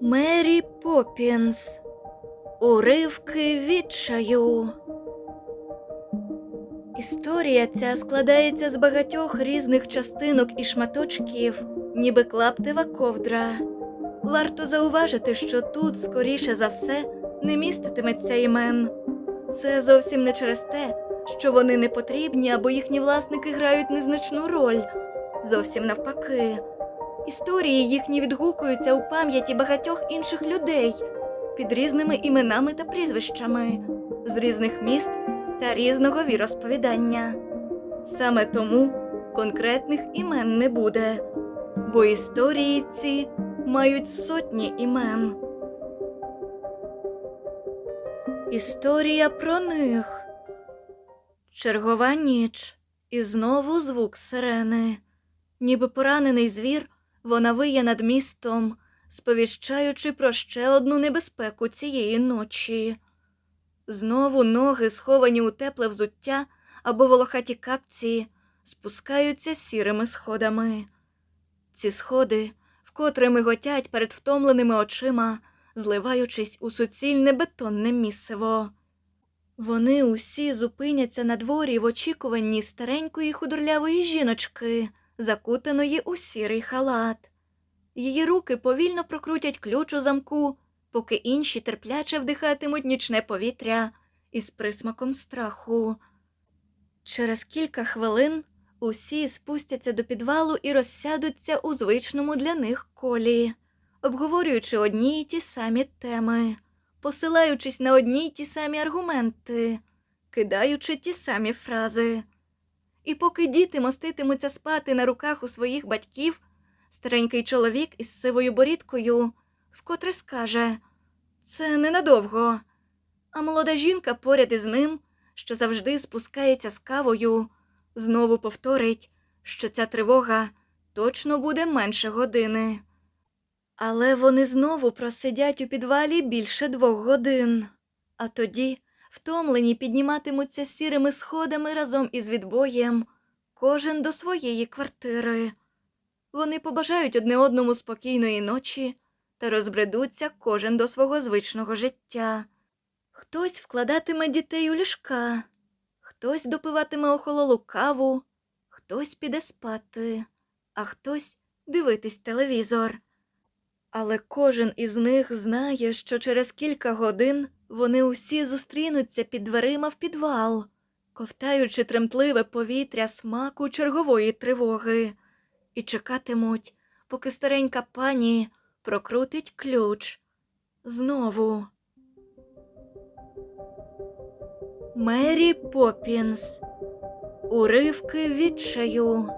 Мері Поппінс. Уривки відчаю. Історія ця складається з багатьох різних частинок і шматочків, ніби клаптева ковдра. Варто зауважити, що тут, скоріше за все, не міститиметься імен. Це зовсім не через те, що вони не потрібні або їхні власники грають незначну роль. Зовсім навпаки. Історії їхні відгукуються у пам'яті багатьох інших людей під різними іменами та прізвищами, з різних міст та різного віросповідання. Саме тому конкретних імен не буде, бо історії ці мають сотні імен. Історія про них. Чергова ніч, і знову звук сирени. Ніби поранений звір, вона виє над містом, сповіщаючи про ще одну небезпеку цієї ночі. Знову ноги, сховані у тепле взуття або волохаті капці, спускаються сірими сходами. Ці сходи вкотре миготять перед втомленими очима, зливаючись у суцільне бетонне місиво. Вони усі зупиняться на дворі в очікуванні старенької худорлявої жіночки, закутаної у сірий халат. Її руки повільно прокрутять ключ у замку, поки інші терпляче вдихатимуть нічне повітря із присмаком страху. Через кілька хвилин усі спустяться до підвалу і розсядуться у звичному для них колі, обговорюючи одні й ті самі теми, посилаючись на одні й ті самі аргументи, кидаючи ті самі фрази. І поки діти моститимуться спати на руках у своїх батьків, старенький чоловік із сивою борідкою вкотре скаже це ненадовго. А молода жінка поряд із ним, що завжди спускається з кавою, знову повторить, що ця тривога точно буде менше години. Але вони знову просидять у підвалі більше двох годин, а тоді, втомлені, підніматимуться сірими сходами разом із відбоєм, кожен до своєї квартири. Вони побажають одне одному спокійної ночі та розбредуться кожен до свого звичного життя. Хтось вкладатиме дітей у ліжка, хтось допиватиме охололу каву, хтось піде спати, а хтось дивитись телевізор. Але кожен із них знає, що через кілька годин вони усі зустрінуться під дверима в підвал, ковтаючи тремтливе повітря смаку чергової тривоги, і чекатимуть, поки старенька пані прокрутить ключ. Знову. Мері Поппінс. Уривки відчаю.